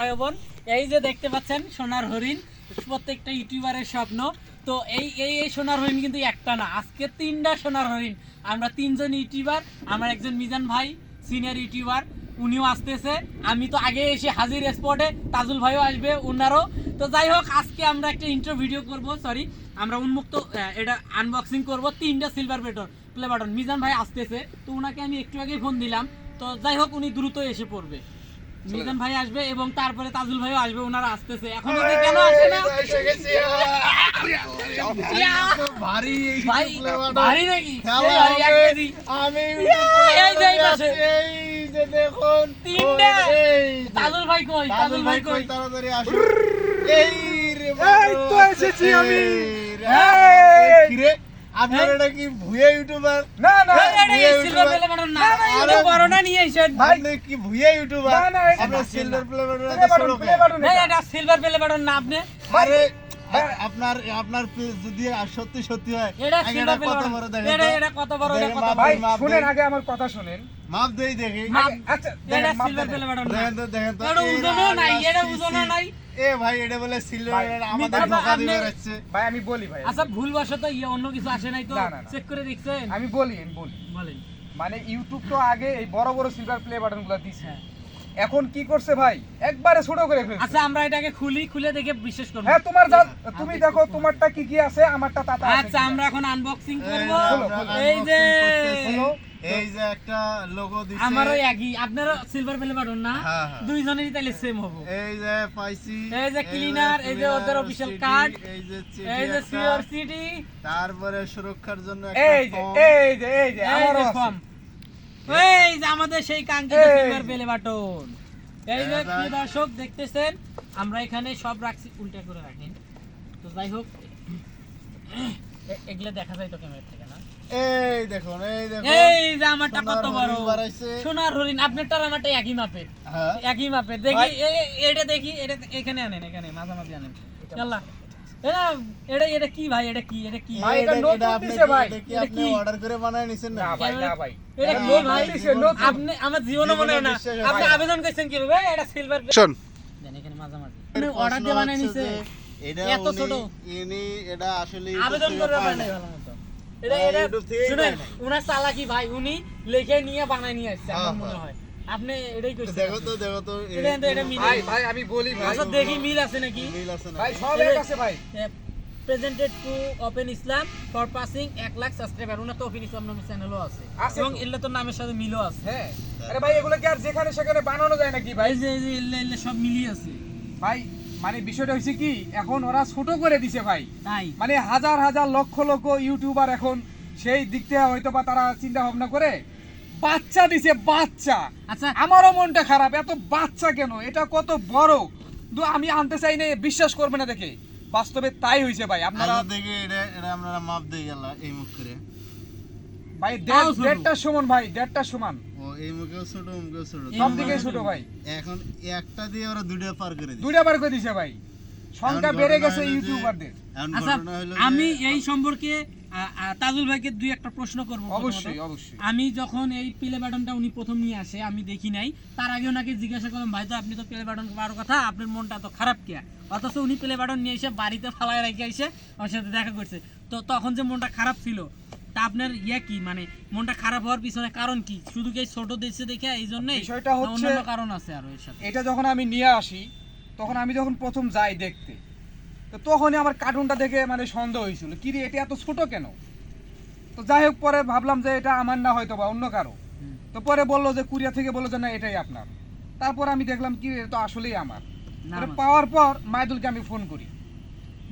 বোন, এই যে দেখতে পাচ্ছেন সোনার হরিণ, প্রত্যেকটা ইউটিউবারের স্বপ্ন। তো এই এই এই সোনার হরিণ কিন্তু একটা না, আজকে তিনটা সোনার হরিণ। আমরা তিনজন ইউটিউবার, আমার একজন মিজান ভাই সিনিয়র ইউটিউবার, উনিও আসতেছে। আমি তো আগে এসে হাজির স্পটে তাজুল ভাইও আসবে, উনারও। তো যাই হোক, আজকে আমরা একটা ইন্টার ভিডিও করব সরি আমরা উন্মুক্ত এটা আনবক্সিং করব, তিনটা সিলভার প্লেটর প্লে বাটন মিজান ভাই আসতেছে, তো উনাকে আমি একটু আগেই ফোন দিলাম। তো যাই হোক, উনি দ্রুত এসে পড়বে। মিজান ভাই আসবে এবং তারপরে তাজুল ভাইও আসবে ওনারা আসতেছে। এখন কেন আসে না! ভারী ভাই ভারী নাকি? ভাই। আমি এই যে পাশে। এই যে দেখুন তিনটা। তাজুল ভাই কই? তাজুল ভাই কই? তাড়াতাড়ি আসুন। এই রে এই তো এসেছি আমি। এই রে আপনার এটা কি ভুয়া ইউটিউবার? না না। এই, এই, এই, এই সিলভার প্লে বাটন না না, না, এটা এটা- বড়টা নিয়ে এসেন ভাই। আপনি কি ভুয়া ইউটিউবার? না, না, আপনার সিলভার প্লে বাটন প্লে এটা। এটা। সিলভার প্লে বাটন না আপনি। আরে আপনার আপনার যদি সত্যি সত্যি হয় এটা আগে সিলভার এটা প্লে কত বড় দেখেন এটা এটা কত বড় এটা কত ভাই শুনেন আগে আমার কথা শুনেন। মাপ দেই দেখি। আচ্ছা এটা সিলভার। প্লে বাটন না। দেখেন তো দেখেন তো। এটা ওজনও নাই এটা ওজনও নাই। এ ভাই এটা বলে সিলভার আমাদের ধোকা দিয়ে বেড়াচ্ছে ভাই আমি বলি ভাই আচ্ছা ভুলবশত ইয়ে অন্য কিছু আসে নাই তো? না, না, না। চেক করে দেখছেন? আমি বলি আমি বলি। বলেন। মানে ইউটিউব তো আগে এই বড় বড় সিলভার প্লে বাটনগুলো দিছে। হ্যাঁ। এখন কি করছে ভাই? একবারে ছোট করে ফেলছে। আচ্ছা আমরা এটাকে খুলি খুলে দেখে বিশ্বাস করব হ্যাঁ তোমার যা তুমি দেখো তোমারটা কি কি আছে? আমারটা তাতা আচ্ছা আমরা এখন আনবক্সিং করব। এই যে। এই যে একটা লোগো দিছে। আমারও একই আপনারও সিলভার প্লে বাটন না হ্যাঁ, হ্যাঁ। দুইজনেরই তাহলে সেম হব। এই যে পাইছি এই যে cleaner, এই যে ওদের CD, card, এই যে এই যে সিওর সিটি তারপরে সুরক্ষার জন্য একটা এই যে এই যে এই যে আছে। ফর্ম এই যে আমাদের সেই কাঙ্ক্ষিত সিলভার। প্লে বাটন এই যে প্রিয় দর্শক দেখতেছেন আমরা এখানে সব রাখছি উল্টা করে রাখেন। তো যাই হোক এগুলো দেখা যায় তো ক্যামেরা এই দেখুন এই দেখুন। এই যে আমারটা কত বড়। সোনার হরিণ আপনারটার আমারটা একই মাপের। হ্যাঁ। একই মাপের। দেখি এটা দেখি এটা এখানে আনেন এখানে মাঝামাঝি আনেন। চল্লা এটা এটা এটা কি ভাই? এটা কি? এটা কি? ভাই, এটা এটা- নতুন দিছে ভাই। এটা কি এটা আপনি কি? অর্ডার করে বানায় নিছেন না না ভাই না ভাই। এটা এটা কি ভাই? আপনি আমার জীবনে মনে না। আপনি আবেদন করেছেন কীভাবে এটা সিলভার শোন। দেন এখানে মাঝামাঝি। অর্ডার দিয়ে বানিয়ে নিছে এটা এত ছোট। ইনি এটা আসলে আবেদন করে ভালো এটা এটা শুনেন উনার চালাকি ভাই উনি লিখে নিয়ে বানায় নিয়ে আসছে আমার মনে হ্যাঁ। আপনি এটাই তো দেখো তো দেখো তো এই- এটা এটা মিল ভাই ভাই আমি বলি ভাই। আচ্ছা দেখি মিল আছে নাকি? মিল আছে না ভাই সব এক আছে ভাই। Presented to open Islam for passing এক লাখ সাবস্ক্রাইবার ওনার তো ওপেন ইসলাম চ্যানেলও আছে। এবং তো। এগুলো তো নামের সাথে মিলও আছে। হ্যাঁ। আরে ভাই এগুলো কি আর যেখানে সেখানে বানানো যায় নাকি ভাই? এই যে এই সব মিলিয়ে আছে। ভাই মানে বিষয়টা হচ্ছে কি এখন ওরা ছোট করে দিছে ভাই। তাই? মানে হাজার হাজার লক্ষ লক্ষ ইউটিউবার এখন সেই দিক থেকে হয়তো বা তারা চিন্তা ভাবনা করে বাচ্চা দিছে বাচ্চা। আচ্ছা। আমারও মনটা খারাপ এত বাচ্চা কেন? এটা কত বড়? কিন্তু আমি আনতে চাই না বিশ্বাস করবে না দেখে। বাস্তবে তাই হয়েছে ভাই আপনারা দেখি এটা এটা আপনারা মাপ দিয়ে গেল এই মুখ করে। ভাই তাও দেড়- দেড়টার সমান ভাই দেড়টার সমান। ও এই মুখেও ছোট মুখেও ছোট। সব দিকে ছোট। ছোট ভাই। এখন একটা দিয়ে ওরা দুইটা পার করে দিচ্ছে দুইটা বার করে দিছে ভাই। সংখ্যা বেড়ে গেছে ইউটিউবারদের। আচ্ছা আমি এই সম্পর্কে তাজুল ভাইকে দুই একটা প্রশ্ন করব অবশ্যই অবশ্যই। আমি যখন এই প্লে বাটনটা উনি প্রথম নিয়ে আসে আমি দেখি নাই। তার আগে ওনাকে জিজ্ঞাসা করলাম ভাই তো আপনি তো প্লে বাটন পাওয়ার কথা আপনার মনটা তো খারাপ কে? অথচ উনি প্লে বাটন নিয়ে এসে বাড়িতে ফালায় রেখে এসে আমার সাথে দেখা করছে। তো তখন যে মনটা খারাপ ছিল তা আপনার ইয়ে কি? মানে মনটা খারাপ হওয়ার পিছনে কারণ কি? শুধু কি ছোট দেশে দেখে এই জন্যই? বিষয়টা হচ্ছে- কারণ আছে আরও এর সাথে? এটা যখন আমি নিয়ে আসি তখন আমি যখন প্রথম যাই দেখতে তো তখনই আমার কার্টুনটা দেখে মানে সন্দেহ হয়েছিল কি রে এটা এত ছোট কেন? তো যাই হোক পরে ভাবলাম যে এটা আমার না হয়তো বা অন্য কারও। তো পরে বলল যে কুরিয়া থেকে বলল যে না এটাই আপনার। তারপর আমি দেখলাম কি এটা তো আসলেই আমার। পাওয়ার পর মাইদুলকে আমি ফোন করি।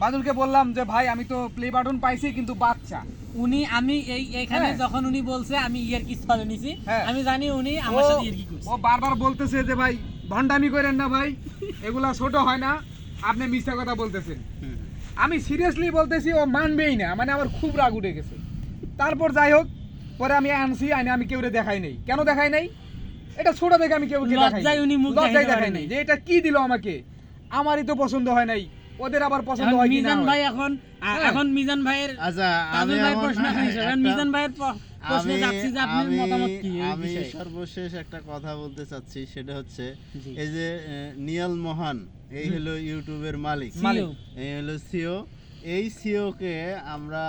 মাইদুলকে বললাম যে ভাই আমি তো প্লে বাটন পাইছি কিন্তু বাচ্চা। উনি আমি এই এখানে হ্যাঁ। যখন উনি বলছে আমি ইয়ার কি স্থলে নিছি। হ্যাঁ। আমি জানি উনি আমার সাথে ইয়ার কি করছে। ও বারবার বলতেছে যে ভাই ভন্ডামি করেন না ভাই। এগুলা ছোট হয় না। আপনি মিথ্যা কথা বলতেছেন। আমি সিরিয়াসলি বলতেছি ও মানবেই না। মানে আমার খুব রাগ উঠে গেছে। তারপর যাই হোক পরে আমি আনছি আইনে আমি কেউরে দেখাই নাই। কেন দেখাই নাই? এটা ছোট দেখে আমি কেউ দেখাই নাই। যে এটা কি দিল আমাকে? আমারই তো পছন্দ হয় নাই। ওদের আবার পছন্দ এখন হয় মিজান ভাই এখন হ্যাঁ। এখন মিজান ভাইয়ের আচ্ছা আমি প্রশ্ন মিজান ভাইয়ের প্রশ্নে যাচ্ছি যে আপনার মতামত কি এই আমি সর্বশেষ একটা কথা বলতে চাচ্ছি সেটা হচ্ছে এই যে নিয়াল মহান এই হলো ইউটিউবের মালিক। এই হলো সিও। এই সিও কে আমরা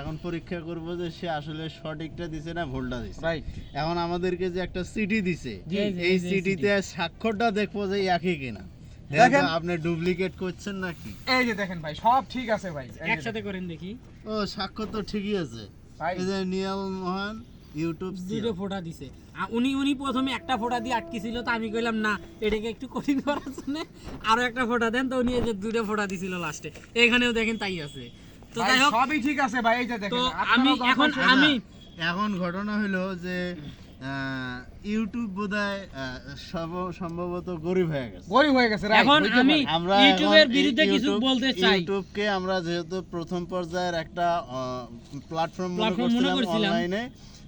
এখন পরীক্ষা করব যে সে আসলে সঠিকটা দিছে না ভুলটা দিছে। রাইট এখন আমাদেরকে যে একটা সিটি দিছে এই সিটিতে স্বাক্ষরটা দেখব যে একই কিনা। দেখেন। আপনি ডুপ্লিকেট করছেন নাকি? এই যে দেখেন ভাই সব ঠিক আছে ভাই। একসাথে করেন দেখি। ও স্বাক্ষর তো ঠিকই আছে। এই যে নিয়াল মহান ইউটিউব দুটো ফোঁটা দিছে। উনি উনি প্রথমে একটা ফোঁটা দিয়ে আটকে ছিল তো আমি কইলাম না এটাকে একটু কঠিন করার জন্য আরও একটা ফোঁটা দেন। তো উনি এই যে দুটো ফোঁটা দিছিল লাস্টে এখানেও দেখেন তাই আছে। তো যাই হোক। সবই ঠিক আছে ভাই এই যে দেখেন আমি এখন আমি এখন ঘটনা হলো যে ইউটিউব বোধহয় সব- সম্ভবত গরিব হয়ে গেছে। গরিব হয়ে গেছে এখন আমি আমরা ইউটিউবের বিরুদ্ধে কিছু বলতে চাই। ইউটিউবকে আমরা যেহেতু প্রথম পর্যায়ের একটা প্ল্যাটফর্ম মনে করছিলাম। অনলাইনে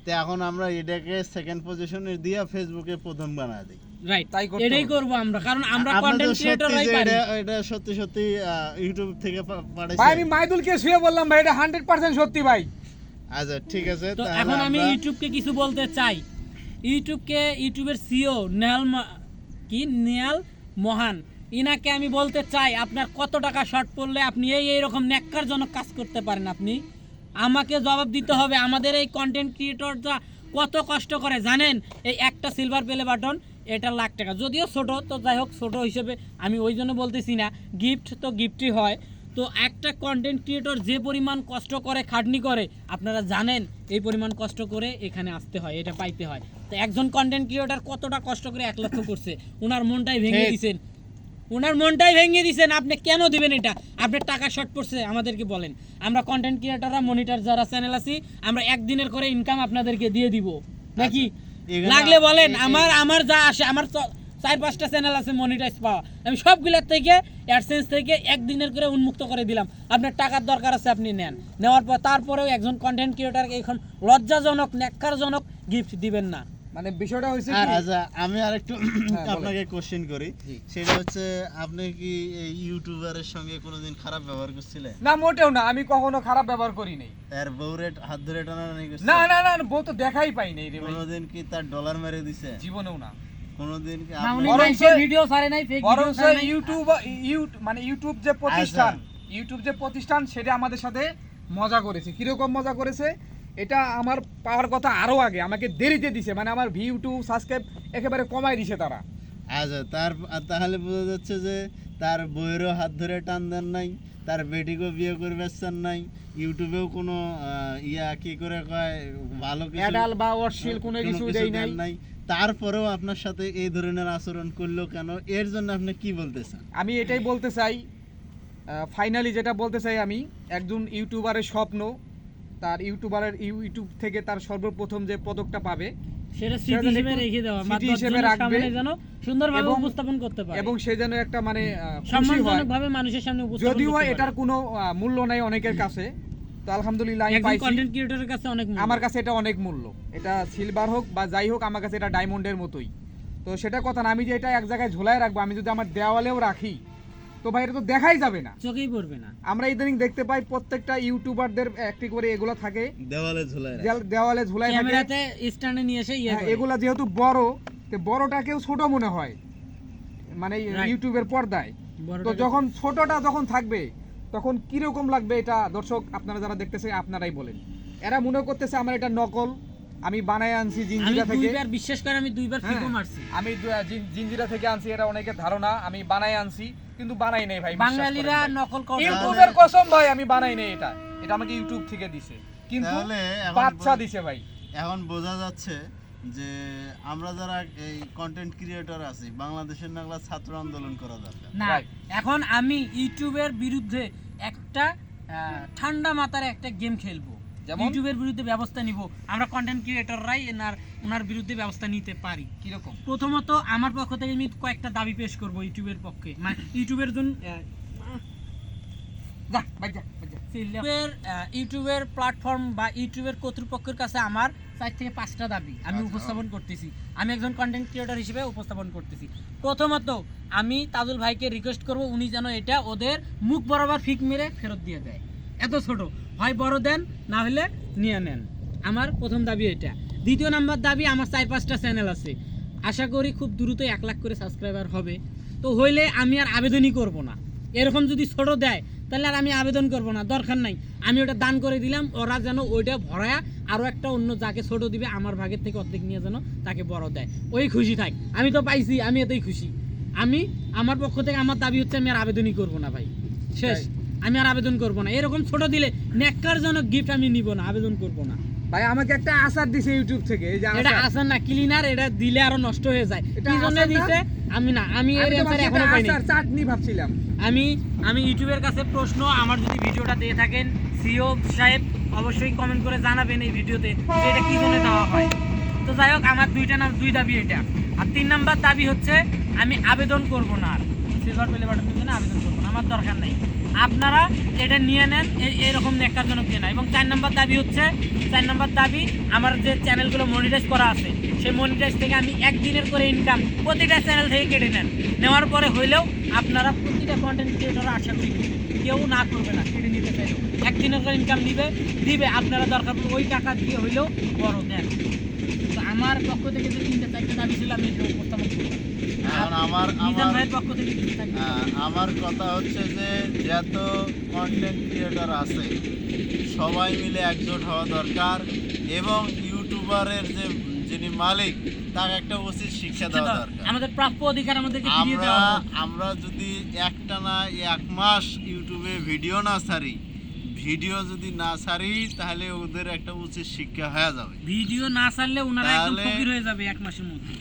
তো এখন আমরা এটাকে সেকেন্ড পজিশনে দিয়ে ফেসবুকে প্রথম বানায় দিই। রাইট এটাই করব আমরা কারণ আমরা কন্টেন্ট ক্রিয়েটররাই পারি। এটা- সত্যি সত্যি ইউটিউব থেকে পা- ভাই পাঠাইছে আমি মাইদুলকে শুয়ে বললাম ভাই এটা হান্ড্রেড পার্সেন্ট সত্যি ভাই। আচ্ছা ঠিক আছে তো এখন আমি ইউটিউবকে কিছু বলতে চাই। ইউটিউবকে, ইউটিউবের সিও নেহাল কি? নেহাল মহান। ইনাকে আমি বলতে চাই, আপনার কত টাকা শর্ট পড়লে আপনি এই এইরকম ন্যাক্কারজনক কাজ করতে পারেন আপনি? আমাকে জবাব দিতে হবে, আমাদের এই কন্টেন্ট ক্রিয়েটরটা কত কষ্ট করে, জানেন? এই একটা সিলভার প্লে বাটন এটা লাখ টাকা। যদিও ছোট, তো যাই হোক, ছোট হিসেবে আমি ওই জন্য বলতেছি না। গিফট তো গিফটই হয়। তো একটা কন্টেন্ট ক্রিয়েটর যে পরিমাণ কষ্ট করে খাটনি করে আপনারা জানেন এই পরিমাণ কষ্ট করে এখানে আসতে হয় এটা পাইতে হয়। তো একজন কন্টেন্ট ক্রিয়েটর কতটা কষ্ট করে এক লক্ষ করছে? ওনার মনটাই ভেঙে। দিছেন। ওনার মনটাই ভেঙে দিছেন আপনি কেন দিবেন এটা? আপনার টাকা শর্ট পড়ছে আমাদেরকে বলেন। আমরা কন্টেন্ট ক্রিয়েটররা মনিটর যারা চ্যানেল আছি আমরা একদিনের করে ইনকাম আপনাদেরকে দিয়ে দিব। নাকি? লাগলে বলেন আমার আমার যা আসে আমার চার পাঁচটা চ্যানেল আছে মনিটাইজ পাওয়া। আমি সবগুলোর থেকে অ্যাডসেন্স থেকে একদিনের করে উন্মুক্ত করে দিলাম। আপনার টাকার দরকার আছে আপনি নেন। নেওয়ার পর তারপরেও একজন কন্টেন্ট ক্রিয়েটারকে এখন লজ্জাজনক ন্যাক্কারজনক গিফট দিবেন না। মানে বিষয়টা হয়েছে কি? আচ্ছা আমি আরেকটু বলেন। আপনাকে কোশ্চেন করি। সেটা হচ্ছে আপনি কি ইউটিউবারের সঙ্গে কোনোদিন খারাপ ব্যবহার করছিলেন? না মোটেও না। আমি কখনো খারাপ ব্যবহার করি নাই। বউরে হাত ধরে করছে? না না না বউ তো দেখাই পাই নাই রে কোনোদিন কি তার ডলার মেরে দিছে? জীবনেও না। কোনোদিন ভিডিও ছাড়ে নাই ইউটিউব মানে ইউটিউব যে প্রতিষ্ঠান ইউটিউব যে প্রতিষ্ঠান সেটা আমাদের সাথে মজা করেছে। কীরকম মজা করেছে? এটা আমার পাওয়ার কথা আরও আগে আমাকে দেরিতে দিছে। মানে আমার ভিউ টু সাবস্ক্রাইব একেবারে কমাই দিছে তারা। আচ্ছা তার তাহলে বোঝা যাচ্ছে যে তার বইয়েরও হাত ধরে টান দেন নাই তার বেটিকেও বিয়ে করবে চান নাই ইউটিউবেও কোনো আহ, ইয়া কি করে কয় ভালো কিছু অ্যাডাল বা অশ্লীল কোনো কিছু দেই নাই। তারপরেও আপনার সাথে এই ধরনের আচরণ করল কেন এর জন্য আপনি কি বলতে চান আমি এটাই বলতে চাই ফাইনালি যেটা বলতে চাই আমি একজন ইউটিউবারের স্বপ্ন তার ইউটিউবারের ইউটিউব থেকে তার সর্বপ্রথম যে পদকটা পাবে সেটা সেটা স্মৃতি যেন হিসেবে একটু রেখে দেওয়া হিসেবে রাখবে। যেন সুন্দরভাবে উপস্থাপন করতে পারে এবং সে যেন একটা মানে হয় মানুষের সামনে যদিও এটার। কোনো মূল্য নাই অনেকের কাছে তো আলহামদুলিল্লাহ আমি পাইছি। কন্টেন্ট ক্রিয়েটরের কাছে অনেক মূল্য। আমার কাছে এটা অনেক মূল্য। এটা সিলভার হোক বা যাই হোক আমার কাছে এটা ডায়মন্ডের মতোই। তো সেটা কথা না আমি যে এটা এক জায়গায় ঝোলায় রাখব আমি যদি আমার দেওয়ালেও রাখি তো ভাই এটা তো দেখাই যাবে না। চোখেই পড়বে না। আমরা ইদানিং দেখতে পাই প্রত্যেকটা ইউটিউবারদের একটি করে এগুলো থাকে। দেওয়ালে। দেয়াল- দেওয়ালে ঝুলাই থাকে। ক্যামেরাতে স্ট্যান্ডে নিয়ে এসে ইয়ে হ্যাঁ, যেহেতু বড় তো বড়টাকেও ছোট মনে হয়। মানে ইউটিউবের পর্দায়। তো যখন ছোটটা যখন থাকবে তখন কীরকম লাগবে এটা? দর্শক আপনারা যারা দেখতেছে আপনারাই বলেন। এরা মনে করতেছে আমার এটা নকল আমি বানায় আনছি জিঞ্জিরা থেকে। দুইবার বিশ্বাস করে আমি দুইবার হ্যাঁ, ফিকো মারছি। আমি জিঞ্জিরা থেকে আনছি এটা অনেকের ধারণা আমি বানাই আনছি কিন্তু বানাই নাই ভাই বাঙালিরা নকল করে ইউটিউবের কসম ভাই আমি বানাই নাই এটা। এটা আমাকে ইউটিউব থেকে দিছে। কিন্তু তাহলে বাচ্চা দিছে ভাই। এখন বোঝা যাচ্ছে যে আমরা যারা এই কন্টেন্ট ক্রিয়েটর আছি বাংলাদেশের নাগলা ছাত্র আন্দোলন করা দরকার। না এখন আমি ইউটিউবের বিরুদ্ধে একটা ঠান্ডা মাথার একটা গেম খেলব। যেমন? ইউটিউবের বিরুদ্ধে ব্যবস্থা নিব। আমরা কন্টেন্ট ক্রিয়েটররাই এনার ওনার বিরুদ্ধে ব্যবস্থা নিতে পারি। কীরকম? প্রথমত আমার পক্ষ থেকে আমি কয়েকটা দাবি পেশ করব ইউটিউবের পক্ষে। মানে ইউটিউবের জন্য যা ভাই যা ইউটিউবের ইউটিউবের প্ল্যাটফর্ম বা ইউটিউবের কর্তৃপক্ষের কাছে আমার চার থেকে পাঁচটা দাবি আমি আচ্ছা। উপস্থাপন করতেছি। আমি একজন কন্টেন্ট ক্রিয়েটর হিসেবে উপস্থাপন করতেছি। প্রথমত আমি তাজুল ভাইকে রিকোয়েস্ট করব উনি যেন এটা ওদের মুখ বরাবর ফিক মেরে ফেরত দিয়ে দেয়। এত ছোট। হয় বড় দেন না হলে নিয়ে নেন। আমার প্রথম দাবি এটা। দ্বিতীয় নাম্বার দাবি আমার চার পাঁচটা চ্যানেল আছে। আশা করি খুব দ্রুত এক লাখ করে সাবস্ক্রাইবার হবে। তো হইলে আমি আর আবেদনই করব না। এরকম যদি ছোট দেয় তাহলে আর আমি আবেদন করব না দরকার নাই। আমি ওটা দান করে দিলাম ওরা যেন ওইটা ভরায়া আরও একটা অন্য যাকে ছোট দিবে আমার ভাগের থেকে অর্ধেক নিয়ে যেন তাকে বড় দেয়। ওই খুশি থাক আমি তো পাইছি আমি এতেই খুশি। আমি আমার পক্ষ থেকে আমার দাবি হচ্ছে আমি আর আবেদনই করব না ভাই। শেষ। আমি আর আবেদন করব না। এরকম ছোট দিলে ন্যাক্কারজনক গিফট আমি নিব না আবেদন করব না। ভাই আমাকে একটা আসার দিছে ইউটিউব থেকে এই যে এটা। আসার না ক্লিনার এটা দিলে আরও নষ্ট হয়ে যায়। কি জন্য দিছে? আমি না আমি এর এখনও পাইনি। চাটনি ভাবছিলাম। আমি আমি ইউটিউবের কাছে প্রশ্ন, আমার যদি ভিডিওটা দিয়ে থাকেন, সিও সাহেব অবশ্যই কমেন্ট করে জানাবেন এই ভিডিওতে যে এটা কি জন্য দেওয়া হয়। তো যাই হোক, আমার দুইটা নাম, দুই দাবি এটা। আর তিন নাম্বার দাবি হচ্ছে, আমি আবেদন করব না আর। সিলভার প্লে বাটনের জন্য আবেদন করব না, আমার দরকার নেই। আপনারা এটা নিয়ে নেন এরকম নেকারজনক দিয়ে না। এবং চার নাম্বার দাবি হচ্ছে, চার নাম্বার দাবি, আমার যে চ্যানেলগুলো মনিটাইজ করা আছে সেই মনিটাইজ থেকে আমি একদিনের করে ইনকাম প্রতিটা চ্যানেল থেকে কেটে নেন। নেওয়ার পরে হইলেও আপনারা প্রতিটা কন্টেন্ট ক্রিয়েটর আশা করি কেউ না করবে না কেটে নিতে চাইলেও। একদিনের করে ইনকাম দিবে দিবে আপনারা দরকার পড়লে ওই টাকা দিয়ে হইলেও বড় দেন। তো আমার পক্ষ থেকে যে তিনটা চারটে দাবি ছিল আমি এটা উপস্থাপন করলাম এখন আমার আহ, আমার কথা হচ্ছে যে যত কন্টেন্ট ক্রিয়েটর আছে সবাই মিলে একজোট হওয়া দরকার এবং ইউটিউবারের যে যিনি মালিক তাকে একটা উচিত শিক্ষা দেওয়া দরকার। আমাদের প্রাপ্য অধিকার আমাদেরকে ফিরিয়ে দেওয়া। আমরা যদি একটা না এক মাস ইউটিউবে ভিডিও না ছাড়ি ভিডিও যদি না ছাড়ি তাহলে ওদের একটা উচিত শিক্ষা হয়ে যাবে। ভিডিও না ছাড়লে ওনারা একদম তাহলে- ফকির হয়ে যাবে এক মাসের মধ্যে।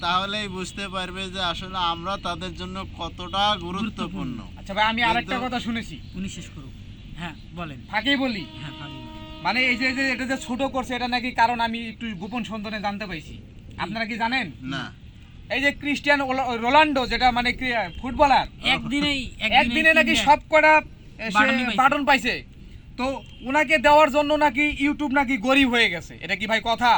তাহলেই বুঝতে পারবে যে আসলে আমরা তাদের জন্য কতটা গুরুত্বপূর্ণ। আচ্ছা ভাই আমি আরেকটা কথা শুনেছি। উনি শেষ করুক। হ্যাঁ বলেন। ফাঁকেই বলি। হ্যাঁ ভালো মানে এই যে এটা যে ছোট করছে এটা নাকি কারণ আমি একটু গোপন সন্ধানে জানতে পাইছি। আপনারা কি জানেন? না। এই যে ক্রিস্টিয়ান রোনাল্ডো যেটা মানে ফুটবলার একদিনেই একদিনে নাকি সব কটা। বাটন পাইছে। তো উনাকে দেওয়ার জন্য নাকি ইউটিউব নাকি গরিব হয়ে গেছে। এটা কি ভাই কথা?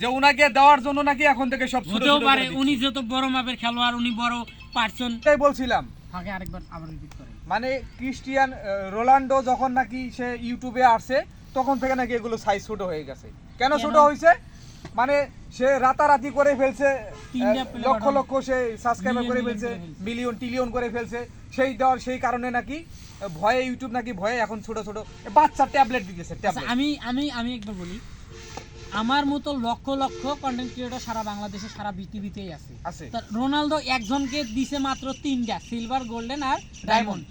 যে উনাকে দেওয়ার জন্য নাকি এখন থেকে সব ছোট হতেও পারে। উনি যত বড় মাপের খেলোয়াড় উনি বড় পার্সন এটাই বলছিলাম। ফাঁকে আরেকবার আবার রিপিট করেন। মানে ক্রিস্টিয়ান রোনাল্ডো যখন নাকি সে ইউটিউবে আসছে তখন থেকে নাকি এগুলো সাইজ ছোট হয়ে গেছে। কেন? ছোট হয়েছে মানে সে রাতারাতি করে ফেলছে লক্ষ লক্ষ সে সাবস্ক্রাইবার করে ফেলছে মিলিয়ন টিলিয়ন করে ফেলছে। সেই দেওয়ার সেই কারণে নাকি ভয়ে ইউটিউব নাকি ভয়ে এখন ছোট ছোট। বাচ্চা ট্যাবলেট দিতেছে আচ্ছা, আমি আমি আমি একবার বলি আমার মতো লক্ষ লক্ষ কন্টেন্ট ক্রিয়েটর সারা বাংলাদেশে সারা পৃথিবীতেই আছে। আছে। রোনালদো একজনকে দিছে মাত্র তিনটা সিলভার গোল্ডেন আর ডায়মন্ড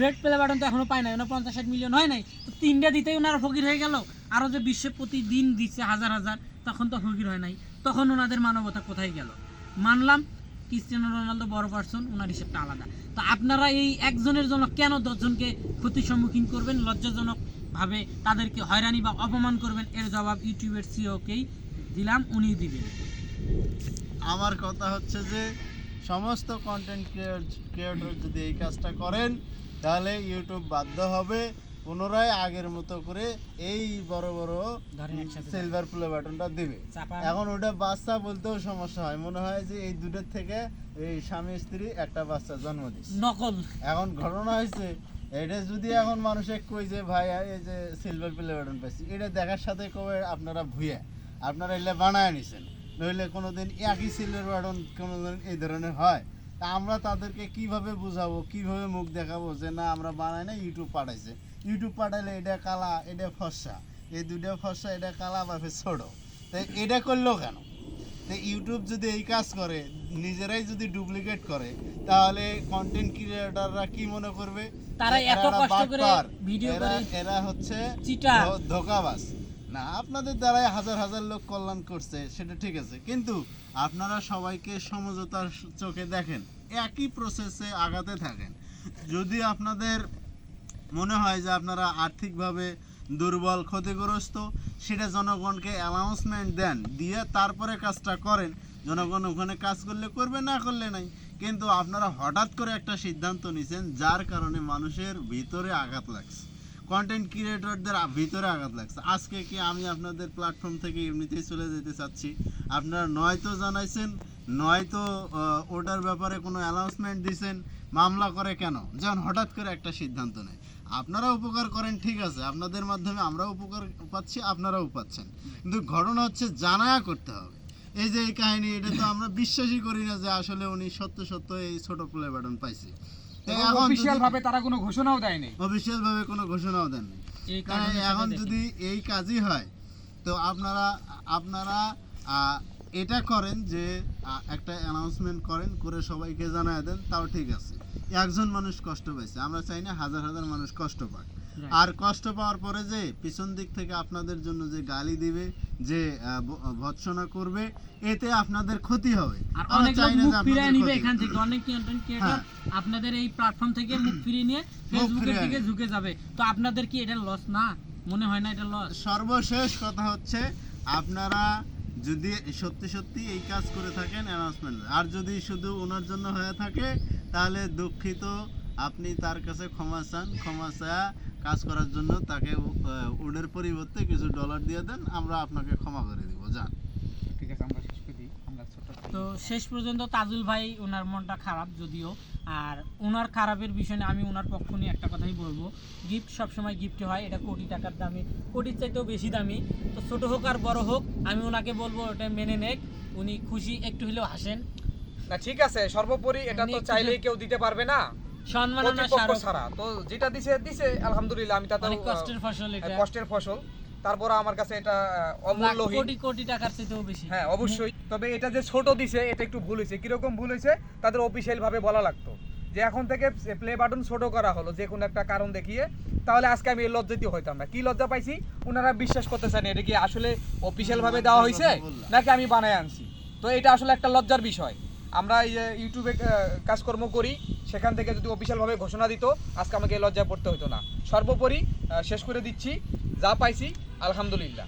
রেড প্লে বাটন তো এখনও পায় নাই, ওনার পঞ্চাশ ষাট মিলিয়ন হয় নাই। তো তিনটা দিতেই ওনার ফকির হয়ে গেল। আরও যে বিশ্বে প্রতিদিন দিচ্ছে হাজার হাজার, তখন তো ফকির হয় নাই। তখন ওনাদের মানবতা কোথায় গেল? মানলাম, ক্রিস্টিয়ানো রোনালদো বড় পার্সন ওনার হিসেবটা আলাদা। তো আপনারা এই একজনের জন্য কেন দশজনকে ক্ষতির সম্মুখীন করবেন? লজ্জাজনক ভাবে তাদেরকে হয়রানি বা অপমান করবেন, এর জবাব ইউটিউবের সিওকেই দিলাম উনি দিবেন। আমার কথা হচ্ছে যে, সমস্ত কন্টেন্ট ক্রিয়েটর যদি এই কাজটা করেন তাহলে ইউটিউব বাধ্য হবে পুনরায় আগের মতো করে এই বড় বড় সিলভার প্লে বাটনটা দিবে। এখন ওটা বাচ্চা বলতেও সমস্যা হয়। মনে হয় যে এই দুটোর থেকে এই স্বামী স্ত্রী একটা বাচ্চা জন্ম দিচ্ছে নকল। এখন ঘটনা হয়েছে এটা যদি এখন মানুষে কই যে ভাই এই যে সিলভার প্লে বাটন পাইছি। এটা দেখার সাথে কবে আপনারা ভুয়ে আপনারা এলে বানায় নিছেন নইলে কোনোদিন একই সিলভার বাটন কোনোদিন এই ধরনের হয়। তা আমরা তাদেরকে কীভাবে বুঝাবো কীভাবে মুখ দেখাবো যে না আমরা বানাই না ইউটিউব পাঠাইছে। ইউটিউব পাঠাইলে এটা কালা এটা ফর্সা। এই দুইটা ফর্সা এটা কালা বা ছোট। তো এটা করল কেন? তো ইউটিউব যদি এই কাজ করে নিজেরাই যদি ডুপ্লিকেট করে তাহলে কন্টেন্ট ক্রিয়েটররা কি মনে করবে? তারা এত কষ্ট করে ভিডিও করে এরা হচ্ছে ধোঁকাবাজ। না, আপনাদের দ্বারাই হাজার হাজার লোক কল্যাণ করছে, সেটা ঠিক আছে। কিন্তু আপনারা সবাইকে সমঝোতার চোখে দেখেন, একই প্রসেসে আগাতে থাকেন। যদি আপনাদের মনে হয় যে আপনারা আর্থিকভাবে দুর্বল, ক্ষতিগ্রস্ত, সেটা জনগণকে অ্যানাউন্সমেন্ট দেন, দিয়ে তারপরে কাজটা করেন, জনগণ ওখানে কাজ করলে করবে, না করলে নাই। কিন্তু আপনারা হঠাৎ করে একটা সিদ্ধান্ত নিছেন, যার কারণে মানুষের ভিতরে আঘাত লাগছে। কন্টেন্ট ক্রিয়েটরদের ভিতরে আঘাত লাগছে। আজকে কি আমি আপনাদের প্ল্যাটফর্ম থেকে এমনিতেই চলে যেতে চাচ্ছি? আপনারা নয়তো জানাইছেন, নয়তো ওটার ব্যাপারে কোনো অ্যানাউন্সমেন্ট দিছেন, মামলা করে কেন? যেমন হঠাৎ করে একটা সিদ্ধান্ত নেয় আপনারা উপকার করেন, ঠিক আছে। আপনাদের মাধ্যমে আমরাও উপকার পাচ্ছি, আপনারাও পাচ্ছেন। কিন্তু ঘটনা হচ্ছে, জানায়া করতে হবে। এই যে এই কাহিনী, এটা তো আমরা বিশ্বাসই করি না যে আসলে উনি সত্য সত্য এই ছোট প্লে বাটন পাইছে। অফিসিয়াল ভাবে তারা কোনো ঘোষণাও দেয়নি। অফিসিয়াল ভাবে কোনো ঘোষণাও দেননি। এখন যদি এই কাজই হয় তো আপনারা আপনারা এটা করেন যে একটা অ্যানাউন্সমেন্ট করেন করে সবাইকে জানায় দেন তাও ঠিক আছে। একজন মানুষ কষ্ট পাইছে আমরা চাই না হাজার হাজার মানুষ কষ্ট পাক। আর কষ্ট পাওয়ার পরে যে পিছন দিক থেকে আপনাদের জন্য যে গালি দিবে যে ভৎসনা করবে এতে আপনাদের ক্ষতি হবে। আর অনেক লোক মুখ ফিরিয়ে নিবে এখান থেকে। অনেক কন্টেন্ট ক্রিয়েটর হ্যাঁ। আপনাদের এই প্ল্যাটফর্ম থেকে মুখ ফিরিয়ে নিয়ে ফেসবুকের দিকে ঝুঁকে যাবে। তো আপনাদের কি এটা লস না? মনে হয় না এটা লস সর্বশেষ কথা হচ্ছে আপনারা যদি সত্যি সত্যি এই কাজ করে থাকেন অ্যানাউন্সমেন্ট আর যদি শুধু ওনার জন্য হয়ে থাকে তাহলে দুঃখিত। আপনি তার কাছে ক্ষমা চান। ক্ষমা চায়া কাজ করার জন্য তাকে উডের পরিবর্তে কিছু ডলার দিয়ে দেন আমরা আপনাকে ক্ষমা করে দিব যান। ঠিক আছে আমরা শেষ করে আমরা তো শেষ পর্যন্ত তাজুল ভাই ওনার মনটা খারাপ যদিও আর ওনার খারাপের বিষয়ে আমি ওনার পক্ষ নিয়ে একটা কথাই বলব। গিফট সবসময় গিফট হয় এটা কোটি টাকার দামি কোটির চাইতেও বেশি দামি। তো ছোট হোক আর বড় হোক আমি ওনাকে বলব ওটা মেনে নেক উনি খুশি একটু হলেও হাসেন। না ঠিক আছে সর্বোপরি এটা তো চাইলেই কেউ দিতে পারবে না। সম্মাননা স্মারক। ছাড়া। তো যেটা দিছে দিছে আলহামদুলিল্লাহ আমি তাতে কষ্টের ফসল এটা। কষ্টের ফসল। তারপর আমার কাছে এটা অমূল্যহীন কোটি কোটি টাকার চাইতেও বেশি। হ্যাঁ অবশ্যই। তবে এটা যে ছোট দিছে এটা একটু ভুল হয়েছে। কীরকম ভুল হয়েছে তাদের অফিসিয়াল ভাবে বলা লাগতো। যে এখন থেকে প্লে বাটন ছোট করা হলো যে কোনো একটা কারণ দেখিয়ে তাহলে আজকে আমি এই লজ্জিত হইতাম না। কি লজ্জা পাইছি? ওনারা বিশ্বাস করতে চান এটা কি আসলে অফিসিয়াল ভাবে দেওয়া হয়েছে নাকি আমি বানায় আনছি? তো এটা আসলে একটা লজ্জার বিষয়। আমরা ইউটিউবে কাজকর্ম করি সেখান থেকে যদি অফিসিয়াল ভাবে ঘোষণা দিত আজকে আমাকে এই লজ্জায় পড়তে হতো না। সর্বোপরি শেষ করে দিচ্ছি। যা পাইছি আলহামদুলিল্লাহ।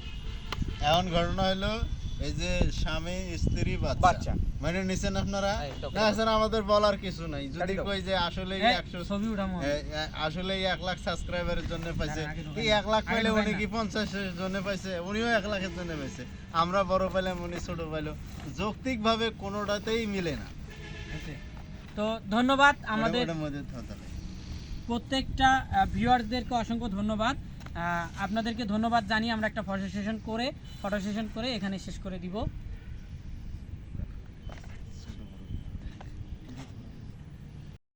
এখন ঘটনা হলো এই যে স্বামী স্ত্রী বাচ্চা। মানে নিছেন আপনারা? না স্যার আমাদের বলার কিছু নাই। যদি কই যে আসলে এই, একশো ছবি উঠামো আসলে এক লাখ সাবস্ক্রাইবারের জন্য পাইছে। এই। এক লাখ পাইলে উনি। কি পঞ্চাশের জন্য পাইছে? উনিও এক লাখের জন্য পাইছে। আমরা বড় পাইলাম উনি ছোট পাইলো। যৌক্তিক ভাবে কোনোটাতেই মিলে না। তো ধন্যবাদ আমাদের। প্রত্যেকটা ভিউয়ার্সদেরকে অসংখ্য ধন্যবাদ আহ, আপনাদেরকে ধন্যবাদ জানিয়ে আমরা একটা ফটো সেশন করে ফটো সেশন করে এখানে শেষ করে দিব